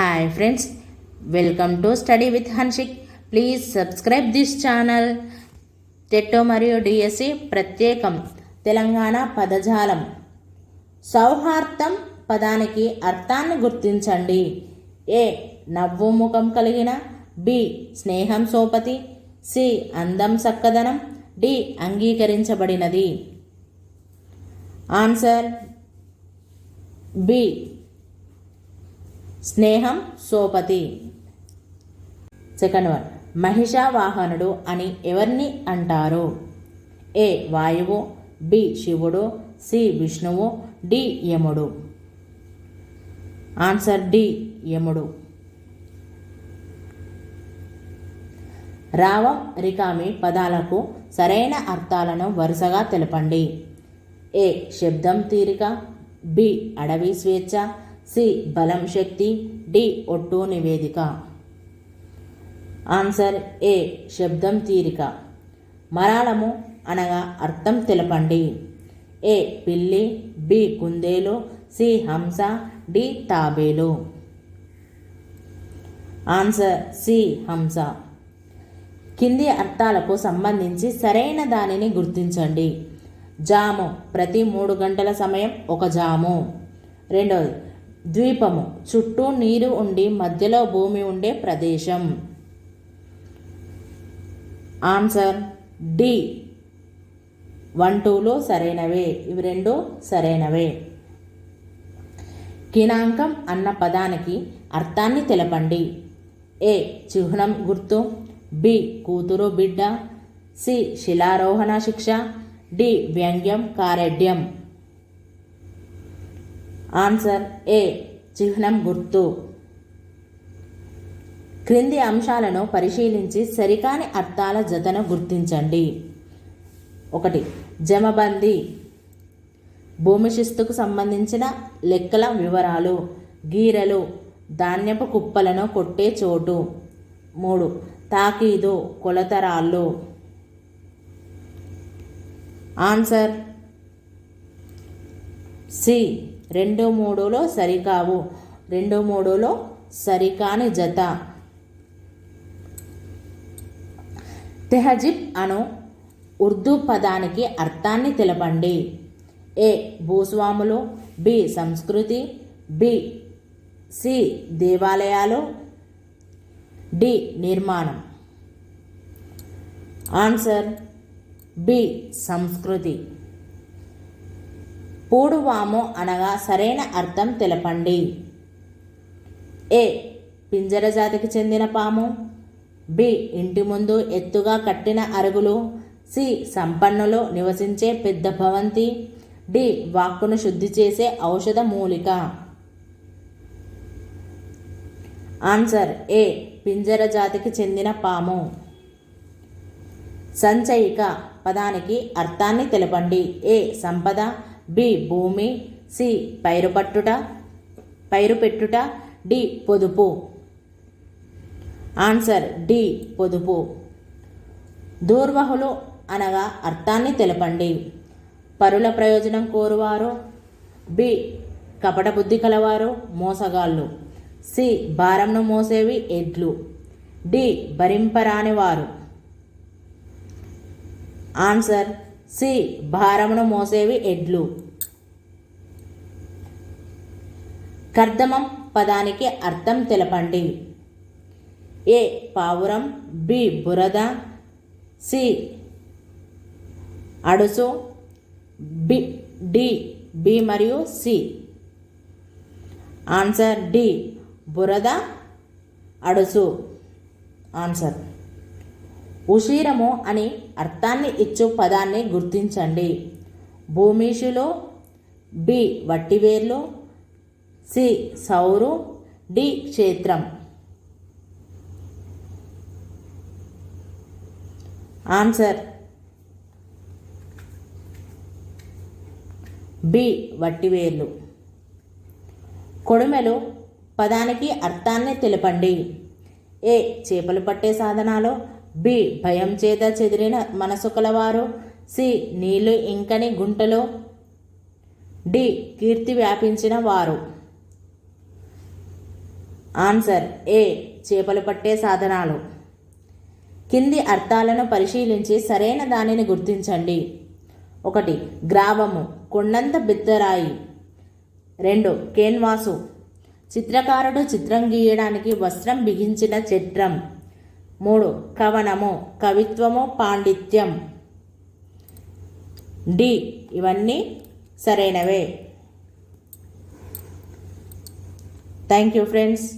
Hi friends welcome to study with Hanshik please subscribe this channel టెట్టో మరియు DSC ప్రత్యేకం తెలంగాణ పదజాలం సౌహార్థం పదానికి అర్థాన్ని గుర్తించండి ఏ నవ్వు ముఖం కలిగిన బి స్నేహం సోపతి సి అందం సక్కదనం డి అంగీకరించబడినది ఆన్సర్ బి స్నేహం సోపతి. Second one. మహిషావాహనుడు అని ఎవరిని అంటారు? ఏ. వాయువు బి. శివుడు సి. విష్ణువు డి. యముడు. Answer D. యముడు. రావం రికామి పదాలకు సరైన అర్థాలను వరుసగా తెలపండి. ఏ. శబ్దం తీరిక బి. అడవి స్వేచ్ఛ సి. బలం శక్తి డి. ఒట్టు నివేదిక. Answer A. శబ్దం తీరిక. మరాళము అనగా అర్థం తెలపండి. ఏ. పిల్లి బి. కుందేలు సి. హంస డి. తాబేలు. Answer C. హంస. కింది అర్థాలకు సంబంధించి సరైన దానిని గుర్తించండి. జాము. ప్రతి మూడు గంటల సమయం ఒక జాము. రెండవది ద్వీపము. చుట్టూ నీరు ఉండి మధ్యలో భూమి ఉండే ప్రదేశం. Answer D. వన్ టూలో సరైనవే. ఇవి రెండు సరైనవే. కినాంకం అన్న పదానికి అర్థాన్ని తెలపండి. ఏ. చిహ్నం గుర్తు. బి. కూతురు బిడ్డ. సి. శిలారోహణ శిక్ష. డి. వ్యంగ్యం కారెడ్యం. ఆన్సర్ ఏ చిహ్నం గుర్తు. క్రింది అంశాలను పరిశీలించి సరికాని అర్థాల జతను గుర్తించండి. ఒకటి. జమబందీ. భూమి శిస్తుకు సంబంధించిన లెక్కల వివరాలు గీరలు ధాన్యపు కుప్పలను కొట్టే చోటు. మూడు. తాకీదు కొలతరాళ్ళు. ఆన్సర్ సి రెండు మూడులో సరికావు. రెండు మూడులో సరికాని జత. తెహజిబ్ అను ఉర్దూ పదానికి అర్థాన్ని తెలపండి. ఏ. భూస్వాములు బి. సంస్కృతి బి. సి. దేవాలయాలు డి. నిర్మాణం. Answer B. సంస్కృతి. పూడువాము అనగా సరైన అర్థం తెలపండి. ఏ. పింజర జాతికి చెందిన పాము. బి. ఇంటి ముందు ఎత్తుగా కట్టిన అరుగులు. సి. సంపన్నులో నివసించే పెద్ద భవంతి. డి. వాక్కును శుద్ధి చేసే ఔషధ మూలిక. ఆన్సర్. ఏ. పింజర జాతికి చెందిన పాము. సంచయిక. పదానికి అర్థాన్ని తెలపండి. ఏ. సంపద. బి భూమి సి పైరు పట్టుట పైరు పెట్టుట డి పొదుపు. ఆన్సర్ డి పొదుపు. దూర్వహులు అనగా అర్థాన్ని తెలపండి. పరుల ప్రయోజనం కోరువారు బి కపట బుద్ధి కలవారు మోసగాళ్ళు. సి భారంను మోసేవి ఎడ్లు. డి భరింపరాని వారు ఆన్సర్ సి. భారమును మోసేవి ఎడ్లు. కర్దమం పదానికి అర్థం తెలపండి. ఏ. పావురం బి. బురద సి. అడుసు బి. డి. బి మరియు సి. Answer D. బురద అడుసు. ఆన్సర్. ఉషీరము అని అర్థాన్ని ఇచ్చు పదాన్ని గుర్తించండి. భూమిషులో బి వట్టివేర్లు సి సౌరు డి క్షేత్రం. ఆన్సర్. బి వట్టివేర్లు. కొడుమెలు పదానికి అర్థాన్ని తెలపండి. ఏ చేపలు పట్టే సాధనాలు బి. భయం చేత చెదిరిన మనసు కలవారు. సి. నీళ్ళు ఇంకని గుంటలో. డి. కీర్తి వ్యాపించిన వారు. ఆన్సర్. ఏ. చేపలు పట్టే సాధనాలు. కింది అర్థాలను పరిశీలించి సరైన దానిని గుర్తించండి. ఒకటి. గ్రావము. కొండంత బిత్తరాయి. రెండు. కేన్వాసు. చిత్రకారుడు చిత్రం గీయడానికి వస్త్రం బిగించిన చిత్రం. మూడు కవనము కవిత్వము పాండిత్యం. డి ఇవన్నీ సరైనవే. Thank you friends